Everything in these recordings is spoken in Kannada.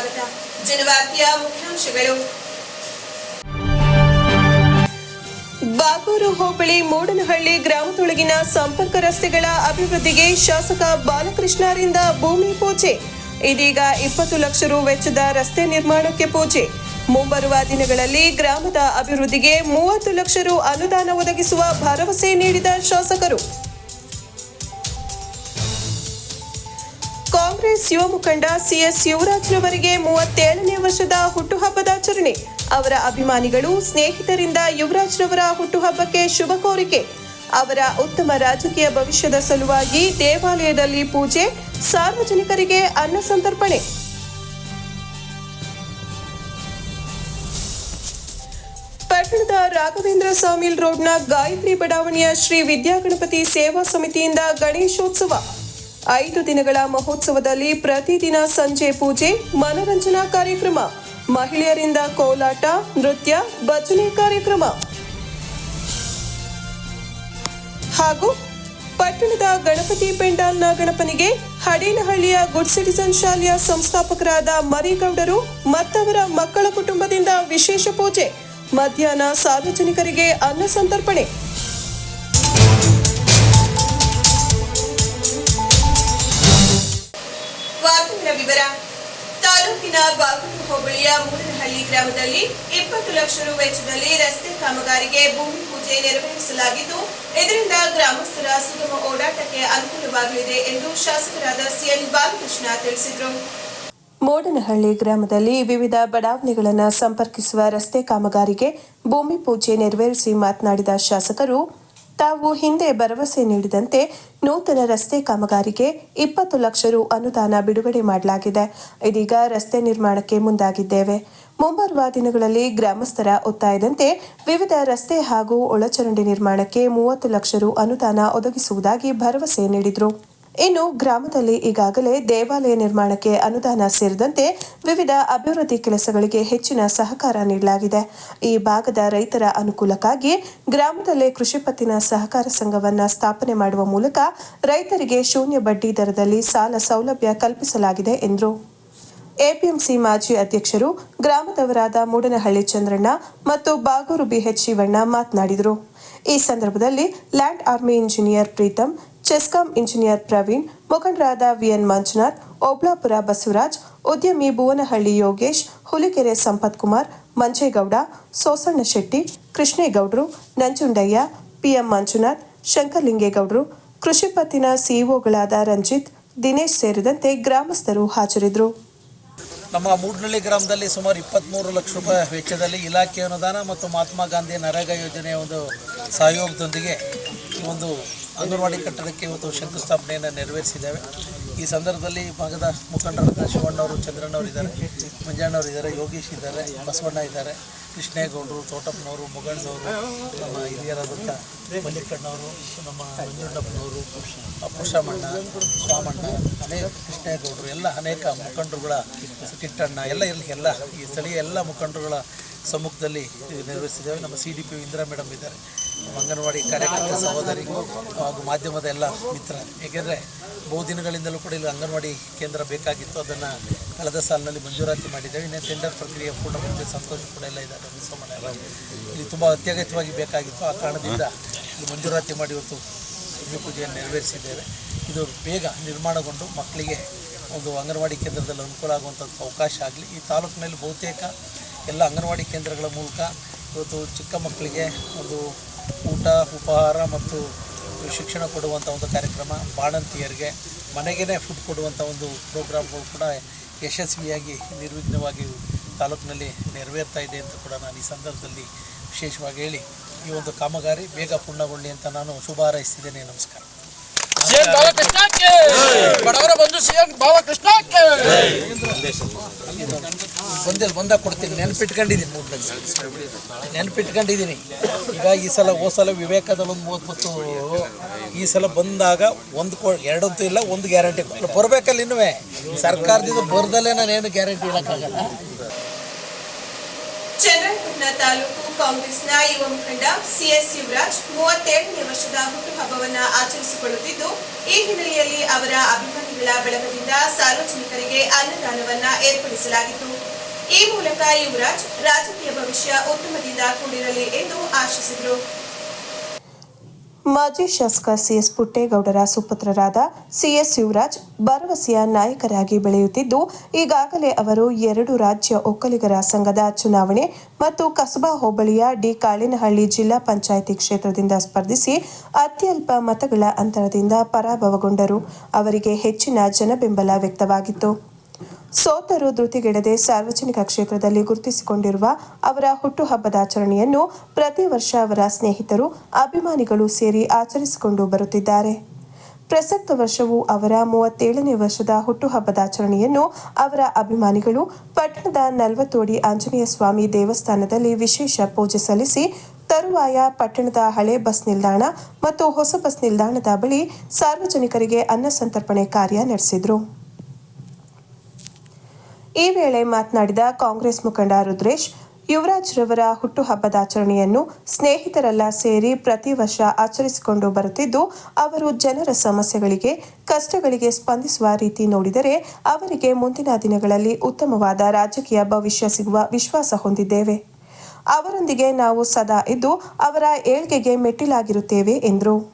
ಸ್ವಾಗತ. ಜನವಾರ್ತೆಯ ಮುಖ್ಯಾಂಶಗಳು. ಬಾಗೂರು ಹೋಬಳಿ ಮೂಡನಹಳ್ಳಿ ಗ್ರಾಮದೊಳಗಿನ ಸಂಪರ್ಕ ರಸ್ತೆಗಳ ಅಭಿವೃದ್ಧಿಗೆ ಶಾಸಕ ಬಾಲಕೃಷ್ಣರಿಂದ ಭೂಮಿ ಪೂಜೆ. ಇದೀಗ ಇಪ್ಪತ್ತು ಲಕ್ಷ ರು ವೆಚ್ಚದ ರಸ್ತೆ ನಿರ್ಮಾಣಕ್ಕೆ ಪೂಜೆ. ಮುಂಬರುವ ದಿನಗಳಲ್ಲಿ ಗ್ರಾಮದ ಅಭಿವೃದ್ಧಿಗೆ ಮೂವತ್ತು ಲಕ್ಷ ರು ಅನುದಾನ ಒದಗಿಸುವ ಭರವಸೆ ನೀಡಿದ ಶಾಸಕರು. ಕಾಂಗ್ರೆಸ್ ಯುವ ಮುಖಂಡ ಸಿಎಸ್ ಯುವರಾಜ್ರವರಿಗೆ ಮೂವತ್ತೇಳನೇ ವರ್ಷದ ಹುಟ್ಟುಹಬ್ಬದ ಆಚರಣೆ. ಅವರ ಅಭಿಮಾನಿಗಳು, ಸ್ನೇಹಿತರಿಂದ ಯುವರಾಜ್ರವರ ಹುಟ್ಟುಹಬ್ಬಕ್ಕೆ ಶುಭ ಕೋರಿಕೆ. ಅವರ ಉತ್ತಮ ರಾಜಕೀಯ ಭವಿಷ್ಯದ ಸಲುವಾಗಿ ದೇವಾಲಯದಲ್ಲಿ ಪೂಜೆ, ಸಾರ್ವಜನಿಕರಿಗೆ ಅನ್ನ ಸಂತರ್ಪಣೆ. ಪಟ್ಟಣದ ರಾಘವೇಂದ್ರ ಸಾಮಿಲ್ ರೋಡ್ನ ಗಾಯತ್ರಿ ಬಡಾವಣೆಯ ಶ್ರೀ ವಿದ್ಯಾಗಣಪತಿ ಸೇವಾ ಸಮಿತಿಯಿಂದ ಗಣೇಶೋತ್ಸವ. ಐದು ದಿನಗಳ ಮಹೋತ್ಸವದಲ್ಲಿ ಪ್ರತಿದಿನ ಸಂಜೆ ಪೂಜೆ, ಮನರಂಜನಾ ಕಾರ್ಯಕ್ರಮ, ಮಹಿಳೆಯರಿಂದ ಕೋಲಾಟ, ನೃತ್ಯ, ಭಜನೆ ಕಾರ್ಯಕ್ರಮ. ಹಾಗೂ ಪಟ್ಟಣದ ಗಣಪತಿ ಪೆಂಡಾಲ್ನ ಗಣಪನಿಗೆ ಹಡೇನಹಳ್ಳಿಯ ಗುಡ್ ಸಿಟಿಸನ್ ಶಾಲೆಯ ಸಂಸ್ಥಾಪಕರಾದ ಮರಿಗೌಡರು ಮತ್ತವರ ಮಕ್ಕಳ ಕುಟುಂಬದಿಂದ ವಿಶೇಷ ಪೂಜೆ, ಮಧ್ಯಾಹ್ನ ಸಾರ್ವಜನಿಕರಿಗೆ ಅನ್ನ ಸಂತರ್ಪಣೆ. ಬಾಗೂರು ಹೋಬಳಿಯ ಮೂಡನಹಳ್ಳಿ ಗ್ರಾಮದಲ್ಲಿ ಇಪ್ಪತ್ತು ಲಕ್ಷ ರು ವೆಚ್ಚದಲ್ಲಿ ರಸ್ತೆ ಕಾಮಗಾರಿಗೆ ಭೂಮಿ ಪೂಜೆ ನೆರವೇರಿಸಲಾಗಿದ್ದು, ಇದರಿಂದ ಗ್ರಾಮಸ್ಥರ ಸುಗಮ ಓಡಾಟಕ್ಕೆ ಅನುಕೂಲವಾಗಲಿದೆ ಎಂದು ಶಾಸಕರಾದ ಸಿಎನ್ ಬಾಲಕೃಷ್ಣ ತಿಳಿಸಿದರು. ಮೋಡನಹಳ್ಳಿ ಗ್ರಾಮದಲ್ಲಿ ವಿವಿಧ ಬಡಾವಣೆಗಳನ್ನು ಸಂಪರ್ಕಿಸುವ ರಸ್ತೆ ಕಾಮಗಾರಿಗೆ ಭೂಮಿ ಪೂಜೆ ನೆರವೇರಿಸಿ ಮಾತನಾಡಿದ ಶಾಸಕರು ತಾವು ಹಿಂದೆ ಭರವಸೆ ನೀಡಿದಂತೆ ನೂತನ ರಸ್ತೆ ಕಾಮಗಾರಿಗೆ ಇಪ್ಪತ್ತು ಲಕ್ಷ ರು ಅನುದಾನ ಬಿಡುಗಡೆ ಮಾಡಲಾಗಿದೆ. ಇದೀಗ ರಸ್ತೆ ನಿರ್ಮಾಣಕ್ಕೆ ಮುಂದಾಗಿದ್ದೇವೆ. ಮುಂಬರುವ ದಿನಗಳಲ್ಲಿ ಗ್ರಾಮಸ್ಥರ ಒತ್ತಾಯದಂತೆ ವಿವಿಧ ರಸ್ತೆ ಹಾಗೂ ಒಳಚರಂಡಿ ನಿರ್ಮಾಣಕ್ಕೆ ಮೂವತ್ತು ಲಕ್ಷ ರು ಅನುದಾನ ಒದಗಿಸುವುದಾಗಿ ಭರವಸೆ ನೀಡಿದರು. ಇನ್ನು ಗ್ರಾಮದಲ್ಲಿ ಈಗಾಗಲೇ ದೇವಾಲಯ ನಿರ್ಮಾಣಕ್ಕೆ ಅನುದಾನ ಸೇರಿದಂತೆ ವಿವಿಧ ಅಭಿವೃದ್ಧಿ ಕೆಲಸಗಳಿಗೆ ಹೆಚ್ಚಿನ ಸಹಕಾರ ನೀಡಲಾಗಿದೆ. ಈ ಭಾಗದ ರೈತರ ಅನುಕೂಲಕ್ಕಾಗಿ ಗ್ರಾಮದಲ್ಲೇ ಕೃಷಿ ಪತ್ತಿನ ಸಹಕಾರ ಸಂಘವನ್ನು ಸ್ಥಾಪನೆ ಮಾಡುವ ಮೂಲಕ ರೈತರಿಗೆ ಶೂನ್ಯ ಬಡ್ಡಿ ದರದಲ್ಲಿ ಸಾಲ ಸೌಲಭ್ಯ ಕಲ್ಪಿಸಲಾಗಿದೆ ಎಂದರು. ಎಪಿಎಂಸಿ ಮಾಜಿ ಅಧ್ಯಕ್ಷರು ಗ್ರಾಮದವರಾದ ಮೂಡನಹಳ್ಳಿ ಚಂದ್ರಣ್ಣ ಮತ್ತು ಬಾಗೂರು ಬಿಎಚ್ ಶಿವಣ್ಣ ಮಾತನಾಡಿದರು. ಈ ಸಂದರ್ಭದಲ್ಲಿ land army engineer Preetham CESCOM engineer Praveen, ಮುಖಂಡರಾದ ವಿಎನ್ ಮಂಜುನಾಥ್, ಓಬ್ಲಾಪುರ ಬಸವರಾಜ್, ಉದ್ಯಮಿ ಭುವನಹಳ್ಳಿ ಯೋಗೇಶ್, ಹುಲಿಕೆರೆ ಸಂಪತ್ ಕುಮಾರ್ ಮಂಜೇಗೌಡ, ಸೋಸಣ್ಣ ಶೆಟ್ಟಿ, ಕೃಷ್ಣೇಗೌಡರು, ನಂಜುಂಡಯ್ಯ, ಪಿಎಂ ಮಂಜುನಾಥ್, ಶಂಕರಲಿಂಗೇಗೌಡರು, ಕೃಷಿ ಪತ್ತಿನ ಸಿಇಒಗಳಾದ ರಂಜಿತ್, ದಿನೇಶ್ ಸೇರಿದಂತೆ ಗ್ರಾಮಸ್ಥರು ಹಾಜರಿದ್ದರು. ನಮ್ಮ ಮೂಡ್ನಳ್ಳಿ ಗ್ರಾಮದಲ್ಲಿ ಸುಮಾರು ಇಪ್ಪತ್ತ್ಮೂರು ಲಕ್ಷ ರೂಪಾಯಿ ವೆಚ್ಚದಲ್ಲಿ ಇಲಾಖೆ ಅನುದಾನ ಮತ್ತು ಮಹಾತ್ಮ ಗಾಂಧಿ ನರೇಗಾ ಯೋಜನೆಯ ಒಂದು ಸಹಯೋಗದೊಂದಿಗೆ ಈ ಒಂದು ಅಂಗನವಾಡಿ ಕಟ್ಟಡಕ್ಕೆ ಇವತ್ತು ಶಂಕುಸ್ಥಾಪನೆಯನ್ನು ನೆರವೇರಿಸಿದ್ದೇವೆ. ಈ ಸಂದರ್ಭದಲ್ಲಿ ಭಾಗದ ಮುಖಂಡರಾದ ಶಿವಣ್ಣವರು ಚಂದ್ರಣ್ಣವರು ಇದ್ದಾರೆ ಮಂಜಣ್ಣವರು ಇದ್ದಾರೆ ಯೋಗೀಶ್ ಇದ್ದಾರೆ, ಬಸವಣ್ಣ ಇದ್ದಾರೆ, ಕೃಷ್ಣೇಗೌಡರು, ತೋಟಪ್ಪನವರು ಮುಗಣ್ಣವರು ನಮ್ಮ ಹಿರಿಯರಾದಂಥ ಮಲ್ಲಿಕಣ್ಣವರು, ನಮ್ಮ ಮಂಜುಂಡಪ್ಪನವರು ಪುರುಷಮಣ್ಣ ಸ್ವಾಮಣ್ಣ, ಅನೇಕ ಕೃಷ್ಣೇಗೌಡರು, ಎಲ್ಲ ಅನೇಕ ಮುಖಂಡರುಗಳ ಕಿಟ್ಟಣ್ಣ ಎಲ್ಲ ಇಲ್ಲಿ ಎಲ್ಲ ಈ ಸ್ಥಳೀಯ ಎಲ್ಲ ಮುಖಂಡರುಗಳ ಸಮ್ಮುಖದಲ್ಲಿ ನಿರ್ವಹಿಸಿದ್ದೇವೆ. ನಮ್ಮ C D P Indira madam ಇದ್ದಾರೆ. ಅಂಗನವಾಡಿ ಕಾರ್ಯಕರ್ತ ಸಹೋದರಿಗೂ ಹಾಗೂ ಮಾಧ್ಯಮದ ಎಲ್ಲ ಮಿತ್ರ. ಏಕೆಂದರೆ ಬಹುದಿನಗಳಿಂದಲೂ ಕೂಡ ಇಲ್ಲಿ ಅಂಗನವಾಡಿ ಕೇಂದ್ರ ಬೇಕಾಗಿತ್ತು. ಅದನ್ನು ಕಳೆದ ಸಾಲಿನಲ್ಲಿ ಮಂಜೂರಾತಿ ಮಾಡಿದ್ದೇವೆ. ಇನ್ನೇ ಟೆಂಡರ್ ಪ್ರಕ್ರಿಯೆ ಪೂರ್ಣಗೊಂಡಿದೆ ಸಂತೋಷ ಕೂಡ ಎಲ್ಲ ಇದ್ದಾರೆ ಸಮಾನ ಇಲ್ಲಿ ತುಂಬ ಅತ್ಯಗತ್ಯವಾಗಿ ಬೇಕಾಗಿತ್ತು. ಆ ಕಾರಣದಿಂದ ಇಲ್ಲಿ ಮಂಜೂರಾತಿ ಮಾಡಿ ಇವತ್ತು ಭೂಮಿ ಪೂಜೆಯನ್ನು ನೆರವೇರಿಸಿದ್ದೇವೆ. ಇದು ಬೇಗ ನಿರ್ಮಾಣಗೊಂಡು ಮಕ್ಕಳಿಗೆ ಒಂದು ಅಂಗನವಾಡಿ ಕೇಂದ್ರದಲ್ಲಿ ಅನುಕೂಲ ಆಗುವಂಥದ್ದು ಅವಕಾಶ ಆಗಲಿ. ಈ ತಾಲೂಕಿನಲ್ಲಿ ಬಹುತೇಕ ಎಲ್ಲ ಅಂಗನವಾಡಿ ಕೇಂದ್ರಗಳ ಮೂಲಕ ಇವತ್ತು ಚಿಕ್ಕ ಮಕ್ಕಳಿಗೆ ಒಂದು ಊಟ, ಉಪಹಾರ ಮತ್ತು ಶಿಕ್ಷಣ ಕೊಡುವಂಥ ಒಂದು ಕಾರ್ಯಕ್ರಮ, ಬಾಣಂತಿಯರಿಗೆ ಮನೆಗೇ ಫುಡ್ ಕೊಡುವಂಥ ಒಂದು ಪ್ರೋಗ್ರಾಮ್ಗಳು ಕೂಡ ಯಶಸ್ವಿಯಾಗಿ, ನಿರ್ವಿಘ್ನವಾಗಿ ತಾಲೂಕಿನಲ್ಲಿ ನೆರವೇರ್ತಾ ಇದೆ ಅಂತ ಕೂಡ ನಾನು ಈ ಸಂದರ್ಭದಲ್ಲಿ ವಿಶೇಷವಾಗಿ ಹೇಳಿ ಈ ಒಂದು ಕಾಮಗಾರಿ ಬೇಗ ಪೂರ್ಣಗೊಳ್ಳಿ ಅಂತ ನಾನು ಶುಭ ಹಾರೈಸ್ತಿದ್ದೇನೆ. ನಮಸ್ಕಾರ. ಸಿಎಂ ಬಾಲಕೃಷ್ಣಕ್ಕೆ. ಬಡವರ ಬಂಧು ಸಿಎಂ ಬಾಲಕೃಷ್ಣಕ್ಕೆ. ಬಂದಲ್ಲಿ ಬಂದಾಗ ಕೊಡ್ತೀನಿ ನೆನಪಿಟ್ಕೊಂಡಿದ್ದೀನಿ ಮೂರು ನೆನಪಿಟ್ಕೊಂಡಿದ್ದೀನಿ. ಈಗ ಈ ಸಲ ಓ ಸಲ ವಿವೇಕದಲ್ಲಿ ಒಂದು ಮೂವತ್ತು ಈ ಸಲ ಬಂದಾಗ ಒಂದು ಕೊ ಎರಡಂತೂ ಇಲ್ಲ ಒಂದು ಗ್ಯಾರಂಟಿ ಬರಬೇಕಲ್ಲ ಇನ್ನೂ ಸರ್ಕಾರದಿಂದ ಬರ್ದಲ್ಲೇ ನಾನೇನು ಗ್ಯಾರಂಟಿ ಇಡೋಕ್ಕಾಗಲ್ಲ. ಚನ್ನರಾಯಪಟ್ಟಣ ತಾಲೂಕು ಕಾಂಗ್ರೆಸ್ನ ಯುವ ಮುಖಂಡ ಸಿಎಸ್ ಶಿವರಾಜ್ ಮೂವತ್ತೇಳನೇ ವರ್ಷದ ಹುಟ್ಟುಹಬ್ಬವನ್ನು ಆಚರಿಸಿಕೊಳ್ಳುತ್ತಿದ್ದು, ಈ ಹಿನ್ನೆಲೆಯಲ್ಲಿ ಅವರ ಅಭಿಮಾನಿಗಳ ಬಳಗದಿಂದ ಸಾರ್ವಜನಿಕರಿಗೆ ಅನ್ನದಾನವನ್ನ ಏರ್ಪಡಿಸಲಾಗಿತ್ತು. ಈ ಮೂಲಕ ಯುವರಾಜ್ ರಾಜಕೀಯ ಭವಿಷ್ಯ ಉತ್ತಮದಿಂದ ಕೂಡಿರಲಿ ಎಂದು ಆಶಿಸಿದರು. ಮಾಜಿ ಶಾಸಕ ಸಿಎಸ್ ಪುಟ್ಟೇಗೌಡರ ಸುಪುತ್ರರಾದ ಸಿಎಸ್ ಶಿವರಾಜ್ ಭರವಸೆಯ ನಾಯಕರಾಗಿ ಬೆಳೆಯುತ್ತಿದ್ದು, ಈಗಾಗಲೇ ಅವರು ಎರಡು ರಾಜ್ಯ ಒಕ್ಕಲಿಗರ ಸಂಘದ ಚುನಾವಣೆ ಮತ್ತು ಕಸಬಾ ಹೋಬಳಿಯ ಡಿ ಕಾಳಿನಹಳ್ಳಿ ಜಿಲ್ಲಾ ಪಂಚಾಯಿತಿ ಕ್ಷೇತ್ರದಿಂದ ಸ್ಪರ್ಧಿಸಿ ಅತ್ಯಲ್ಪ ಮತಗಳ ಅಂತರದಿಂದ ಪರಾಭವಗೊಂಡರು. ಅವರಿಗೆ ಹೆಚ್ಚಿನ ಜನಬೆಂಬಲ ವ್ಯಕ್ತವಾಗಿತ್ತು. ಸೋತರು ಧೃತಿಗೆಡದೆ ಸಾರ್ವಜನಿಕ ಕ್ಷೇತ್ರದಲ್ಲಿ ಗುರುತಿಸಿಕೊಂಡಿರುವ ಅವರ ಹುಟ್ಟುಹಬ್ಬದ ಆಚರಣೆಯನ್ನು ಪ್ರತಿ ವರ್ಷ ಅವರ ಸ್ನೇಹಿತರು, ಅಭಿಮಾನಿಗಳು ಸೇರಿ ಆಚರಿಸಿಕೊಂಡು ಬರುತ್ತಿದ್ದಾರೆ. ಪ್ರಸಕ್ತ ವರ್ಷವೂ ಅವರ ಮೂವತ್ತೇಳನೇ ವರ್ಷದ ಹುಟ್ಟುಹಬ್ಬದಾಚರಣೆಯನ್ನು ಅವರ ಅಭಿಮಾನಿಗಳು ಪಟ್ಟಣದ ನಲವತ್ತೋಡಿ ಆಂಜನೇಯ ಸ್ವಾಮಿ ದೇವಸ್ಥಾನದಲ್ಲಿ ವಿಶೇಷ ಪೂಜೆ ಸಲ್ಲಿಸಿ, ತರುವಾಯ ಪಟ್ಟಣದ ಹಳೆ ಬಸ್ ನಿಲ್ದಾಣ ಮತ್ತು ಹೊಸ ಬಸ್ ನಿಲ್ದಾಣದ ಬಳಿ ಸಾರ್ವಜನಿಕರಿಗೆ ಅನ್ನ ಸಂತರ್ಪಣೆ ಕಾರ್ಯ ನಡೆಸಿದರು. ಈ ವೇಳೆ ಮಾತನಾಡಿದ ಕಾಂಗ್ರೆಸ್ ಮುಖಂಡ ರುದ್ರೇಶ್, ಯುವರಾಜ್ ರವರ ಹುಟ್ಟುಹಬ್ಬದಾಚರಣೆಯನ್ನು ಸ್ನೇಹಿತರೆಲ್ಲ ಸೇರಿ ಪ್ರತಿ ವರ್ಷ ಆಚರಿಸಿಕೊಂಡು ಬರುತ್ತಿದ್ದು, ಅವರು ಜನರ ಸಮಸ್ಯೆಗಳಿಗೆ, ಕಷ್ಟಗಳಿಗೆ ಸ್ಪಂದಿಸುವ ರೀತಿ ನೋಡಿದರೆ ಅವರಿಗೆ ಮುಂದಿನ ದಿನಗಳಲ್ಲಿ ಉತ್ತಮವಾದ ರಾಜಕೀಯ ಭವಿಷ್ಯ ಸಿಗುವ ವಿಶ್ವಾಸ ಹೊಂದಿದ್ದೇವೆ. ಅವರೊಂದಿಗೆ ನಾವು ಸದಾ ಇದ್ದು, ಅವರ ಏಳ್ಗೆಗೆ ಮೆಟ್ಟಿಲಾಗಿರುತ್ತೇವೆ ಎಂದರು.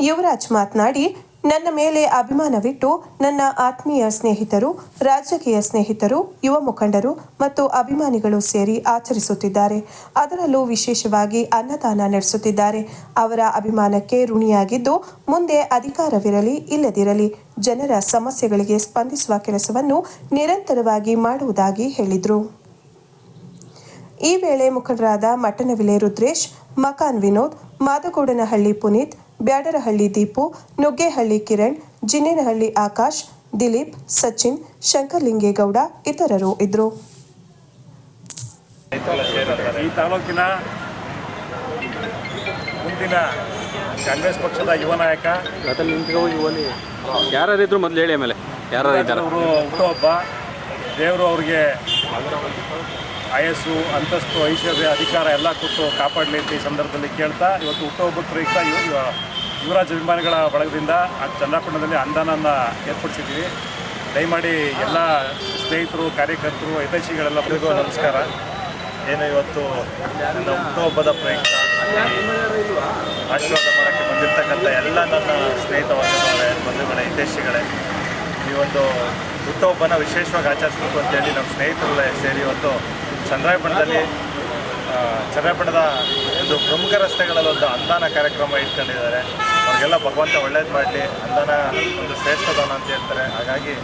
ಯುವರಾಜ್ ಮಾತನಾಡಿ ನನ್ನ ಮೇಲೆ ಅಭಿಮಾನವಿಟ್ಟು ನನ್ನ ಆತ್ಮೀಯ ಸ್ನೇಹಿತರು, ರಾಜಕೀಯ ಸ್ನೇಹಿತರು, ಯುವ ಮುಖಂಡರು ಮತ್ತು ಅಭಿಮಾನಿಗಳು ಸೇರಿ ಆಚರಿಸುತ್ತಿದ್ದಾರೆ. ಅದರಲ್ಲೂ ವಿಶೇಷವಾಗಿ ಅನ್ನದಾನ ನಡೆಸುತ್ತಿದ್ದಾರೆ. ಅವರ ಅಭಿಮಾನಕ್ಕೆ ಋಣಿಯಾಗಿದ್ದು ಮುಂದೆ ಅಧಿಕಾರವಿರಲಿ, ಇಲ್ಲದಿರಲಿ ಜನರ ಸಮಸ್ಯೆಗಳಿಗೆ ಸ್ಪಂದಿಸುವ ಕೆಲಸವನ್ನು ನಿರಂತರವಾಗಿ ಮಾಡುವುದಾಗಿ ಹೇಳಿದರು. ಈ ವೇಳೆ ಮುಖಂಡರಾದ ಮಟ್ಟನವಿಲೆ ರುದ್ರೇಶ್, ಮಕಾನ್ ವಿನೋದ್, ಮಾದಗೋಡನಹಳ್ಳಿ ಪುನೀತ್ ಬ್ಯಾಡರಹಳ್ಳಿ ದೀಪು ನುಗ್ಗೇಹಳ್ಳಿ ಕಿರಣ್ ಜಿನೇನಹಳ್ಳಿ ಆಕಾಶ್ ದಿಲೀಪ್ ಸಚಿನ್ ಶಂಕರ್ಲಿಂಗೇಗೌಡ ಇತರರು ಇದ್ದರು ಈ ತಾಲೂಕಿನ ಮುಂದಿನ ಕಾಂಗ್ರೆಸ್ ಪಕ್ಷದ ಯುವ ನಾಯಕ ಯಾರ್ಯಾರಿದ್ರು ಮೊದಲು ಹೇಳಿ ಆಮೇಲೆ. ಯಾರು ಇದ್ದಾರೆ ಅವರು ಹುಟ್ಟುಹಬ್ಬ ದೇವರು ಅವ್ರಿಗೆ ಆಯಸ್ಸು, ಅಂತಸ್ತು, ಐಶ್ವರ್ಯ, ಅಧಿಕಾರ ಎಲ್ಲ ಕೊಟ್ಟು ಕಾಪಾಡಲಿ ಅಂತ ಈ ಸಂದರ್ಭದಲ್ಲಿ ಕೇಳ್ತಾ, ಇವತ್ತು ಹುಟ್ಟುಹಬ್ಬದ ಪ್ರಯುಕ್ತ ಯುವರಾಜ ಅಭಿಮಾನಿಗಳ ಬಳಗದಿಂದ ಆ ಚಂದ್ರಪಟ್ಟಣದಲ್ಲಿ ಅನುದಾನನ ಏರ್ಪಡಿಸಿದ್ದೀವಿ. ದಯಮಾಡಿ ಎಲ್ಲ ಸ್ನೇಹಿತರು, ಕಾರ್ಯಕರ್ತರು, ಹಿತೈಷಿಗಳೆಲ್ಲ ಎಲ್ರಿಗೂ ನಮಸ್ಕಾರ. ಏನು ಇವತ್ತು ನನ್ನ ಹುಟ್ಟುಹಬ್ಬದ ಪ್ರಯುಕ್ತ ಆಶೀರ್ವಾದ ಮಾಡೋಕ್ಕೆ ಬಂದಿರತಕ್ಕಂಥ ಎಲ್ಲ ನನ್ನ ಸ್ನೇಹಿತ ವರ್ಗದವರೇ, ಬಂಧುಗಳೇ, ಹಿತೈಷಿಗಳೇ, ಈ ಒಂದು ಹುಟ್ಟುಹಬ್ಬನ ವಿಶೇಷವಾಗಿ ಆಚರಿಸಬೇಕು ಅಂತೇಳಿ ನಮ್ಮ ಸ್ನೇಹಿತರಲ್ಲೇ ಸೇರಿ ಇವತ್ತು ಚಂದ್ರಾಯಪಟ್ಟಣದಲ್ಲಿ ಚಂದ್ರಾಯಪಟ್ಟಣದ ಒಂದು ಪ್ರಮುಖ ರಸ್ತೆಗಳಲ್ಲಿ ಒಂದು ಅನುದಾನ ಕಾರ್ಯಕ್ರಮ ಇಟ್ಕೊಂಡಿದ್ದಾರೆ. ಅವ್ರಿಗೆಲ್ಲ ಭಗವಂತ ಒಳ್ಳೇದು ಮಾಡಲಿ, ಅನುದಾನ ಒಂದು ಶ್ರೇಷ್ಠ ದಾನ ಅಂತ ಹೇಳ್ತಾರೆ. ಹಾಗಾಗಿ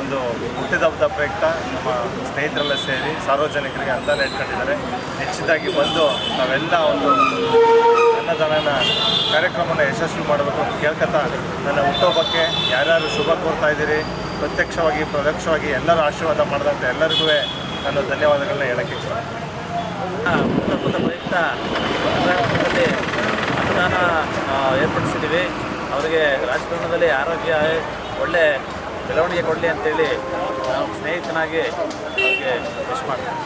ಒಂದು ಹುಟ್ಟಿದ ಹಬ್ಬದ ಪ್ರಯುಕ್ತ ನಮ್ಮ ಸ್ನೇಹಿತರೆಲ್ಲ ಸೇರಿ ಸಾರ್ವಜನಿಕರಿಗೆ ಅನುದಾನ ಇಟ್ಕೊಂಡಿದ್ದಾರೆ. ಹೆಚ್ಚಿದಾಗಿ ಬಂದು ನಾವೆಲ್ಲ ಒಂದು ಅನ್ನದಾನನ ಕಾರ್ಯಕ್ರಮನ ಯಶಸ್ವಿ ಮಾಡಬೇಕು ಅಂತ ಕೇಳ್ಕೊತಾ ನನ್ನ ಹುಟ್ಟುಹಬ್ಬಕ್ಕೆ ಯಾರ್ಯಾರು ಶುಭ ಕೋರ್ತಾ ಇದ್ದೀರಿ, ಪ್ರತ್ಯಕ್ಷವಾಗಿ, ಪ್ರದಕ್ಷವಾಗಿ ಎಲ್ಲರೂ ಆಶೀರ್ವಾದ ಮಾಡಿದಂಥ ಎಲ್ಲರಿಗೂ ನಾನು ಧನ್ಯವಾದಗಳನ್ನ ಹೇಳಕ್ಕೆ ಹುಟ್ಟುಹಬ್ಬದ ಪ್ರಯುಕ್ತ ಕರ್ನಾಟಕದಲ್ಲಿ ಅನುದಾನ ಏರ್ಪಡಿಸಿದ್ದೀವಿ. ಅವರಿಗೆ ರಾಜಕಾರಣದಲ್ಲಿ ಆರೋಗ್ಯ ಒಳ್ಳೆ ಬೆಳವಣಿಗೆ ಕೊಡಲಿ ಅಂತೇಳಿ ನಾವು ಸ್ನೇಹಿತನಾಗಿ ಅವ್ರಿಗೆ ವಿಶ್ ಮಾಡ್ತೀವಿ.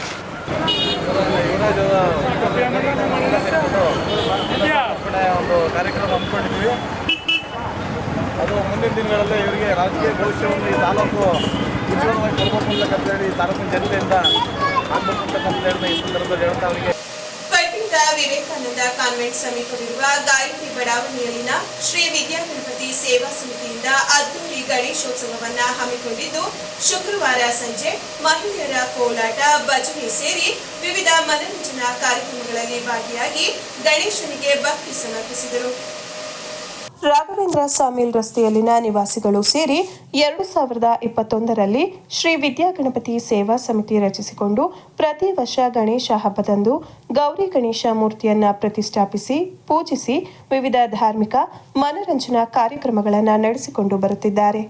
ಒಂದು ಕಾರ್ಯಕ್ರಮ ಹಮ್ಮಿಕೊಂಡಿದ್ದೀವಿ. ಅದು ಮುಂದಿನ ದಿನಗಳಲ್ಲಿ ಇವರಿಗೆ ರಾಜಕೀಯ ಭವಿಷ್ಯವನ್ನು ಈ ತಾಲೂಕು ಅಂತಕ್ಕಂಥೇಳಿ ಈ ಸಂದರ್ಭದಲ್ಲಿ ಅವರಿಗೆ ವಿವೇಕಾನಂದ ಕಾನ್ವೆಂಟ್ ಸಮೀಪವಿರುವ ಗಾಯತ್ರಿ ಬಡಾವಣೆಯಲ್ಲಿನ ಶ್ರೀ ವಿದ್ಯಾಗಣಪತಿ ಸೇವಾ ಸಮಿತಿಯಿಂದ ಅದ್ದೂರಿ ಗಣೇಶೋತ್ಸವವನ್ನ ಹಮ್ಮಿಕೊಂಡಿದ್ದು ಶುಕ್ರವಾರ ಸಂಜೆ ಮಹಿಳೆಯರ ಕೋಲಾಟ ಭಜನೆ ಸೇರಿ ವಿವಿಧ ಮನರಂಜನಾ ಕಾರ್ಯಕ್ರಮಗಳಲ್ಲಿ ಭಾಗಿಯಾಗಿ ಗಣೇಶನಿಗೆ ಭಕ್ತಿ ಸಮರ್ಪಿಸಿದರು. ರಾಘವೇಂದ್ರ ಸ್ವಾಮಿಲ್ ರಸ್ತೆಯಲ್ಲಿನ ನಿವಾಸಿಗಳು ಸೇರಿ ಎರಡು ಸಾವಿರದ ಇಪ್ಪತ್ತೊಂದರಲ್ಲಿ ಶ್ರೀ ವಿದ್ಯಾಗಣಪತಿ ಸೇವಾ ಸಮಿತಿ ರಚಿಸಿಕೊಂಡು ಪ್ರತಿ ವರ್ಷ ಗಣೇಶ ಹಬ್ಬದಂದು ಗೌರಿ ಗಣೇಶ ಮೂರ್ತಿಯನ್ನ ಪ್ರತಿಷ್ಠಾಪಿಸಿ, ಪೂಜಿಸಿ ವಿವಿಧ ಧಾರ್ಮಿಕ ಮನರಂಜನಾ ಕಾರ್ಯಕ್ರಮಗಳನ್ನು ನಡೆಸಿಕೊಂಡು ಬರುತ್ತಿದ್ದಾರೆ.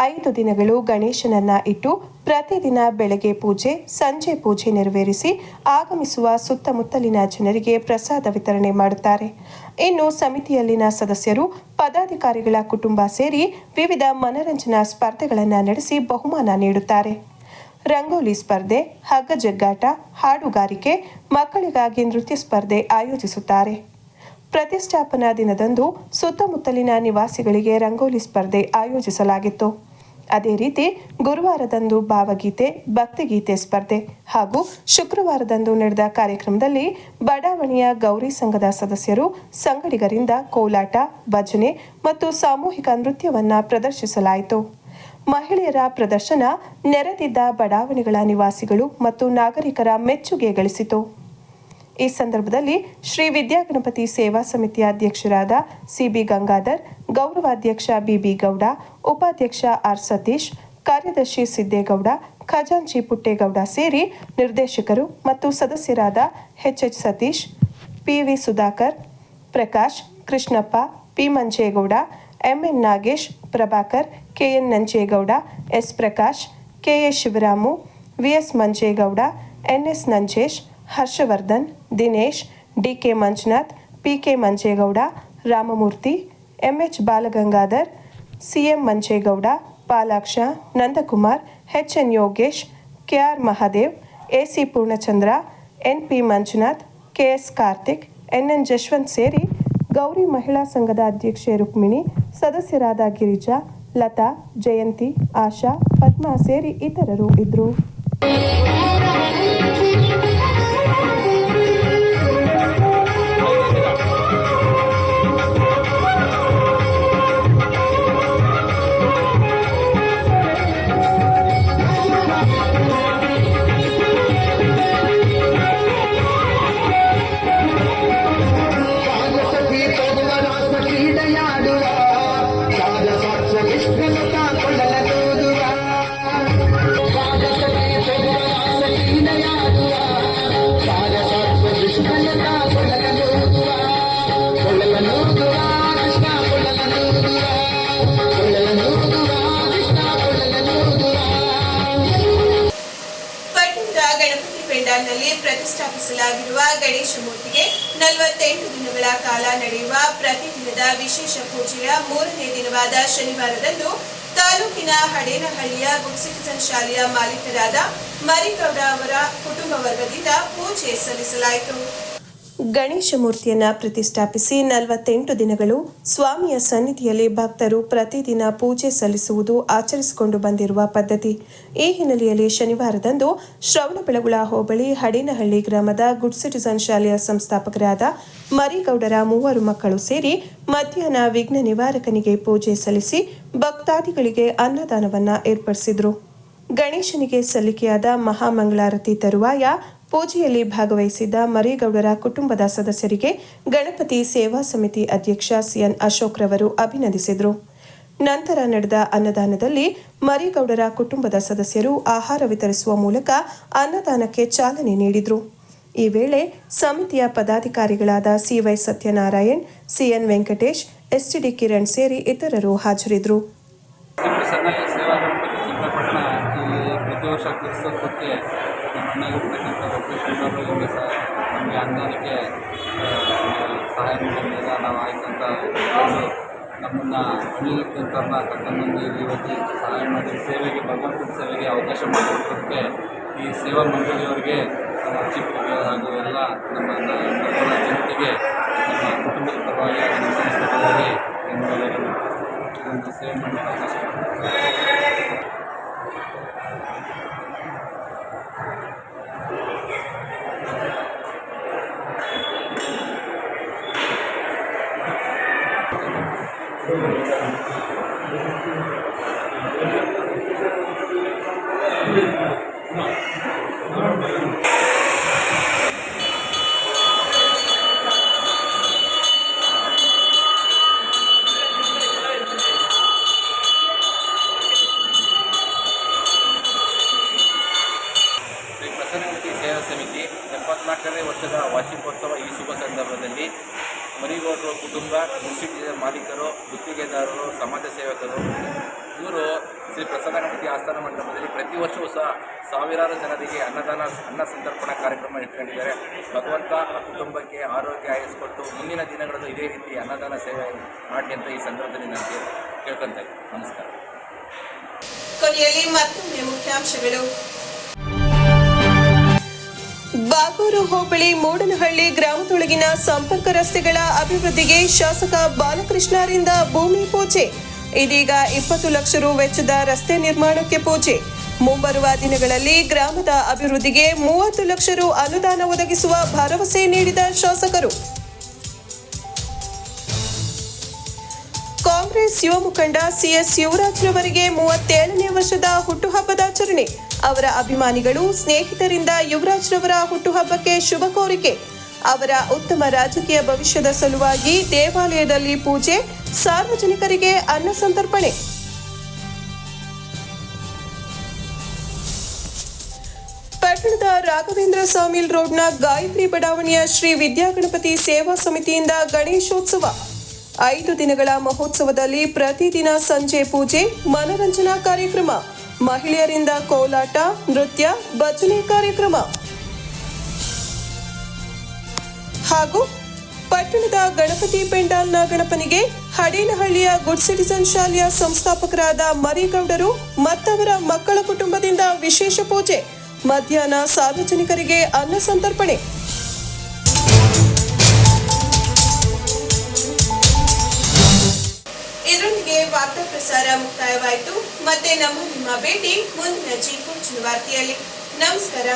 ಐದು ದಿನಗಳು ಗಣೇಶನನ್ನ ಇಟ್ಟು ಪ್ರತಿದಿನ ಬೆಳಗ್ಗೆ ಪೂಜೆ, ಸಂಜೆ ಪೂಜೆ ನೆರವೇರಿಸಿ ಆಗಮಿಸುವ ಸುತ್ತಮುತ್ತಲಿನ ಜನರಿಗೆ ಪ್ರಸಾದ ವಿತರಣೆ ಮಾಡುತ್ತಾರೆ. ಇನ್ನು ಸಮಿತಿಯಲ್ಲಿನ ಸದಸ್ಯರು, ಪದಾಧಿಕಾರಿಗಳ ಕುಟುಂಬ ಸೇರಿ ವಿವಿಧ ಮನರಂಜನಾ ಸ್ಪರ್ಧೆಗಳನ್ನು ನಡೆಸಿ ಬಹುಮಾನ ನೀಡುತ್ತಾರೆ. ರಂಗೋಲಿ ಸ್ಪರ್ಧೆ, ಹಗ್ಗ ಜಗ್ಗಾಟ, ಹಾಡುಗಾರಿಕೆ, ಮಕ್ಕಳಿಗಾಗಿ ನೃತ್ಯ ಸ್ಪರ್ಧೆ ಆಯೋಜಿಸುತ್ತಾರೆ. ಪ್ರತಿಷ್ಠಾಪನಾ ದಿನದಂದು ಸುತ್ತಮುತ್ತಲಿನ ನಿವಾಸಿಗಳಿಗೆ ರಂಗೋಲಿ ಸ್ಪರ್ಧೆ ಆಯೋಜಿಸಲಾಗಿತ್ತು. ಅದೇ ರೀತಿ ಗುರುವಾರದಂದು ಭಾವಗೀತೆ, ಭಕ್ತಿಗೀತೆ ಸ್ಪರ್ಧೆ ಹಾಗೂ ಶುಕ್ರವಾರದಂದು ನಡೆದ ಕಾರ್ಯಕ್ರಮದಲ್ಲಿ ಬಡಾವಣೆಯ ಗೌರಿ ಸಂಘದ ಸದಸ್ಯರು ಸಂಗಡಿಗರಿಂದ ಕೋಲಾಟ, ಭಜನೆ ಮತ್ತು ಸಾಮೂಹಿಕ ನೃತ್ಯವನ್ನು ಪ್ರದರ್ಶಿಸಲಾಯಿತು. ಮಹಿಳೆಯರ ಪ್ರದರ್ಶನ ನೆರೆದಿದ್ದ ಬಡಾವಣೆಗಳ ನಿವಾಸಿಗಳು ಮತ್ತು ನಾಗರಿಕರ ಮೆಚ್ಚುಗೆ ಗಳಿಸಿತು. ಈ ಸಂದರ್ಭದಲ್ಲಿ ಶ್ರೀ ವಿದ್ಯಾಗಣಪತಿ ಸೇವಾ ಸಮಿತಿಯ ಅಧ್ಯಕ್ಷರಾದ ಸಿಬಿ ಗಂಗಾಧರ್ ಗೌರವಾಧ್ಯಕ್ಷ ಬಿಬಿ ಗೌಡ, ಉಪಾಧ್ಯಕ್ಷ ಆರ್ ಸತೀಶ್, ಕಾರ್ಯದರ್ಶಿ ಸಿದ್ದೇಗೌಡ, ಖಜಾಂಚಿ ಪುಟ್ಟೇಗೌಡ ಸೇರಿ ನಿರ್ದೇಶಕರು ಮತ್ತು ಸದಸ್ಯರಾದ HH Satish, PV Sudhakar, Prakash, Krishnappa, P Manjegowda, MN Nagesh, Prabhakar, KN Nanjegowda, S Prakash, KA Shivaramu, VS Manjegowda, NS Nanjesh, Harshavardhan, Dinesh DK Manjunath PK Manjegowda, Ramamurthy MH Balagangadhar CM Manchegowda Palaksha Nandakumar N Yogesh KR Mahadev AC Poornachandra NP Manjunath KS Karthik NN Jashwanth ಸೇರಿ ಗೌರಿ ಮಹಿಳಾ ಸಂಘದ ಅಧ್ಯಕ್ಷೆ ರುಕ್ಮಿಣಿ, ಸದಸ್ಯರಾದ ಗಿರಿಜಾ, ಲತಾ, ಜಯಂತಿ, ಆಶಾ, ಪದ್ಮಾ ಸೇರಿ ಇತರರು ಇದ್ದರು ಪ್ರತಿಷ್ಠಾಪಿಸಲಾಗಿರುವ ಗಣೇಶ ಮೂರ್ತಿಗೆ ನಲವತ್ತೆಂಟು ದಿನಗಳ ಕಾಲ ನಡೆಯುವ ಪ್ರತಿದಿನದ ವಿಶೇಷ ಪೂಜೆಯ ಮೂರನೇ ದಿನವಾದ ಶನಿವಾರದಂದು ತಾಲೂಕಿನ ಹಡೇನಹಳ್ಳಿಯ ಗುಡ್ ಸಿಟಿಸನ್ ಶಾಲೆಯ ಮಾಲೀಕರಾದ ಮರಿಗೌಡ ಅವರ ಕುಟುಂಬ ವರ್ಗದಿಂದ ಪೂಜೆ ಸಲ್ಲಿಸಲಾಯಿತು. ಗಣೇಶ ಮೂರ್ತಿಯನ್ನ ಪ್ರತಿಷ್ಠಾಪಿಸಿ ನಲವತ್ತೆಂಟು ದಿನಗಳು ಸ್ವಾಮಿಯ ಸನ್ನಿಧಿಯಲ್ಲಿ ಭಕ್ತರು ಪ್ರತಿದಿನ ಪೂಜೆ ಸಲ್ಲಿಸುವುದು ಆಚರಿಸಿಕೊಂಡು ಬಂದಿರುವ ಪದ್ಧತಿ. ಈ ಹಿನ್ನೆಲೆಯಲ್ಲಿ ಶನಿವಾರದಂದು ಶ್ರವಣಬೆಳಗುಳ ಹೋಬಳಿ ಹಡಿನಹಳ್ಳಿ ಗ್ರಾಮದ ಗುಡ್ ಸಿಟಿಸನ್ ಶಾಲೆಯ ಸಂಸ್ಥಾಪಕರಾದ ಮರಿಗೌಡರ ಮೂವರು ಮಕ್ಕಳು ಸೇರಿ ಮಧ್ಯಾಹ್ನ ವಿಘ್ನ ನಿವಾರಕನಿಗೆ ಪೂಜೆ ಸಲ್ಲಿಸಿ ಭಕ್ತಾದಿಗಳಿಗೆ ಅನ್ನದಾನವನ್ನು ಏರ್ಪಡಿಸಿದರು. ಗಣೇಶನಿಗೆ ಸಲ್ಲಿಕೆಯಾದ ಮಹಾಮಂಗಳಾರತಿ ತರುವಾಯ ಪೂಜೆಯಲ್ಲಿ ಭಾಗವಹಿಸಿದ್ದ ಮರೇಗೌಡರ ಕುಟುಂಬದ ಸದಸ್ಯರಿಗೆ ಗಣಪತಿ ಸೇವಾ ಸಮಿತಿ ಅಧ್ಯಕ್ಷ ಸಿಎನ್ ಅಶೋಕ್ ರವರು ಅಭಿನಂದಿಸಿದರು. ನಂತರ ನಡೆದ ಅನ್ನದಾನದಲ್ಲಿ ಮರಿಗೌಡರ ಕುಟುಂಬದ ಸದಸ್ಯರು ಆಹಾರ ವಿತರಿಸುವ ಮೂಲಕ ಅನ್ನದಾನಕ್ಕೆ ಚಾಲನೆ ನೀಡಿದರು. ಈ ವೇಳೆ ಸಮಿತಿಯ ಪದಾಧಿಕಾರಿಗಳಾದ CY Satyanarayan CN Venkatesh STD Kiran ಸೇರಿ ಇತರರು ಹಾಜರಿದ್ದರು ಪ್ರತಿ ವರ್ಷ ನಮಗೆ ಅನ್ನದಾನಕ್ಕೆ ಸಹಾಯ ಮಾಡೋದ್ರಿಂದ ನಾವು ಆಯ್ತಂತ ನಮ್ಮನ್ನು ಹಳ್ಳಿಲಿರ್ತಂಥವ್ರನ್ನ ಕರ್ಕೊಂಡ್ಬಂದು ಇಲ್ಲಿ ಇವತ್ತು ಸಹಾಯ ಮಾಡಿ ಸೇವೆಗೆ, ಭಗವಂತನ ಸೇವೆಗೆ ಅವಕಾಶ ಮಾಡಿಕೊಡೋದಕ್ಕೆ ಈ ಸೇವಾ ಮಂಡಳಿಯವರಿಗೆ ನಮ್ಮ ಅರ್ಚಕರಿಗೆ ಹಾಗೂ ಎಲ್ಲ ನಮ್ಮ ಜನತೆಗೆ, ನಮ್ಮ ಕುಟುಂಬದ ಪರವಾಗಿ ನಮ್ಮ ಸಂಸ್ಥೆ ಪರವಾಗಿ ಧನ್ಯವಾದಗಳು ಸೇವೆ ಮಾಡಲು ಅವಕಾಶ ಮಾಡಿಕೊಟ್ಟಿದ್ದಾರೆ. ಶ್ರೀ ಪ್ರಸನ್ನಮೂರ್ತಿ ಸೇವಾ ಸಮಿತಿ ಎಪ್ಪತ್ನಾಲ್ಕನೇ ವರ್ಷದ ವಾರ್ಷಿಕೋತ್ಸವ ಈ ಶುಭ ಸಂದರ್ಭದಲ್ಲಿ ಮರಿಗೌಡರು ಕುಟುಂಬ ಕೃಷಿ ಮಾಲೀಕರು ಗುತ್ತಿಗೆದಾರರು, ಸಮಾಜ ಸೇವಕರು, ಇವರು ಶ್ರೀ ಪ್ರಸಾದ ಗಣಪತಿ ಆಸ್ಥಾನ ಮಂಟಪದಲ್ಲಿ ಪ್ರತಿ ವರ್ಷವೂ ಸಹ ಸಾವಿರಾರು ಜನರಿಗೆ ಅನ್ನದಾನ, ಅನ್ನ ಸಂತರ್ಪಣಾ ಕಾರ್ಯಕ್ರಮ ಇಟ್ಕೊಂಡಿದ್ದಾರೆ. ಭಗವಂತ ಆ ಕುಟುಂಬಕ್ಕೆ ಆರೋಗ್ಯ ಆಯಸ್ಕೊಟ್ಟು ಮುಂದಿನ ದಿನಗಳಲ್ಲೂ ಇದೇ ರೀತಿ ಅನ್ನದಾನ ಸೇವೆ ಮಾಡಲಿ ಅಂತ ಈ ಸಂದರ್ಭದಲ್ಲಿ ನನಗೆ ಕೇಳ್- ಕೇಳ್ಕೊತಾ ನಮಸ್ಕಾರ. ಕೊನೆಯಲ್ಲಿ ಮತ್ತೊಮ್ಮೆ ಮುಖ್ಯಾಂಶಗಳು. ಬಾಗೂರು ಹೋಬಳಿ ಮೂಡನಹಳ್ಳಿ ಗ್ರಾಮದೊಳಗಿನ ಸಂಪರ್ಕ ರಸ್ತೆಗಳ ಅಭಿವೃದ್ಧಿಗೆ ಶಾಸಕ ಬಾಲಕೃಷ್ಣರಿಂದ ಭೂಮಿ ಪೂಜೆ. ಇದೀಗ ಇಪ್ಪತ್ತು ಲಕ್ಷ ರು ವೆಚ್ಚದ ರಸ್ತೆ ನಿರ್ಮಾಣಕ್ಕೆ ಪೂಜೆ. ಮುಂಬರುವ ದಿನಗಳಲ್ಲಿ ಗ್ರಾಮದ ಅಭಿವೃದ್ಧಿಗೆ ಮೂವತ್ತು ಲಕ್ಷ ರು ಅನುದಾನ ಒದಗಿಸುವ ಭರವಸೆ ನೀಡಿದ ಶಾಸಕರು. ಕಾಂಗ್ರೆಸ್ ಯುವ ಮುಖಂಡ ಸಿಎಸ್ ಯುವರಾಜ್ರವರಿಗೆ ಮೂವತ್ತೇಳನೇ ವರ್ಷದ ಹುಟ್ಟುಹಬ್ಬದಾಚರಣೆ ಅವರ ಅಭಿಮಾನಿಗಳು ಸ್ನೇಹಿತರಿಂದ ಯುವರಾಜ್ರವರ ಹುಟ್ಟುಹಬ್ಬಕ್ಕೆ ಶುಭ ಕೋರಿಕೆ. ಅವರ ಉತ್ತಮ ರಾಜಕೀಯ ಭವಿಷ್ಯದ ಸಲುವಾಗಿ ದೇವಾಲಯದಲ್ಲಿ ಪೂಜೆ, ಸಾರ್ವಜನಿಕರಿಗೆ ಅನ್ನ ಸಂತರ್ಪಣೆ. ಪಟ್ಟಣದ ರಾಘವೇಂದ್ರ ಸಾಮಿಲ್ ರೋಡ್ನ ಗಾಯತ್ರಿ ಬಡಾವಣೆಯ ಶ್ರೀ ವಿದ್ಯಾಗಣಪತಿ ಸೇವಾ ಸಮಿತಿಯಿಂದ ಗಣೇಶೋತ್ಸವ. ಐದು ದಿನಗಳ ಮಹೋತ್ಸವದಲ್ಲಿ ಪ್ರತಿದಿನ ಸಂಜೆ ಪೂಜೆ, ಮನರಂಜನಾ ಕಾರ್ಯಕ್ರಮ. ಮಹಿಳೆಯರಿಂದ ಕೋಲಾಟ, ನೃತ್ಯ, ಭಜನೆ ಕಾರ್ಯಕ್ರಮ. ಹಾಗೂ ಪಟ್ಟಣದ ಗಣಪತಿ ಪೆಂಡಾಲ್ನ ಗಣಪನಿಗೆ ಹಡೇನಹಳ್ಳಿಯ ಗುಡ್ ಸಿಟಿಸನ್ ಶಾಲೆಯ ಸಂಸ್ಥಾಪಕರಾದ ಮರಿಗೌಡರು ಮತ್ತವರ ಮಕ್ಕಳ ಕುಟುಂಬದಿಂದ ವಿಶೇಷ ಪೂಜೆ, ಮಧ್ಯಾಹ್ನ ಸಾರ್ವಜನಿಕರಿಗೆ ಅನ್ನ ಸಂತರ್ಪಣೆ. ಪ್ರಸಾರ ಮುಕ್ತಾಯವಾಯಿತು. ಮತ್ತೆ ನಮ್ಮ ನಿಮ್ಮ ಭೇಟಿ ಮುಂದಿನ ಜೀಪು ವಾರ್ತೆಯಲ್ಲಿ ನಮಸ್ಕಾರ.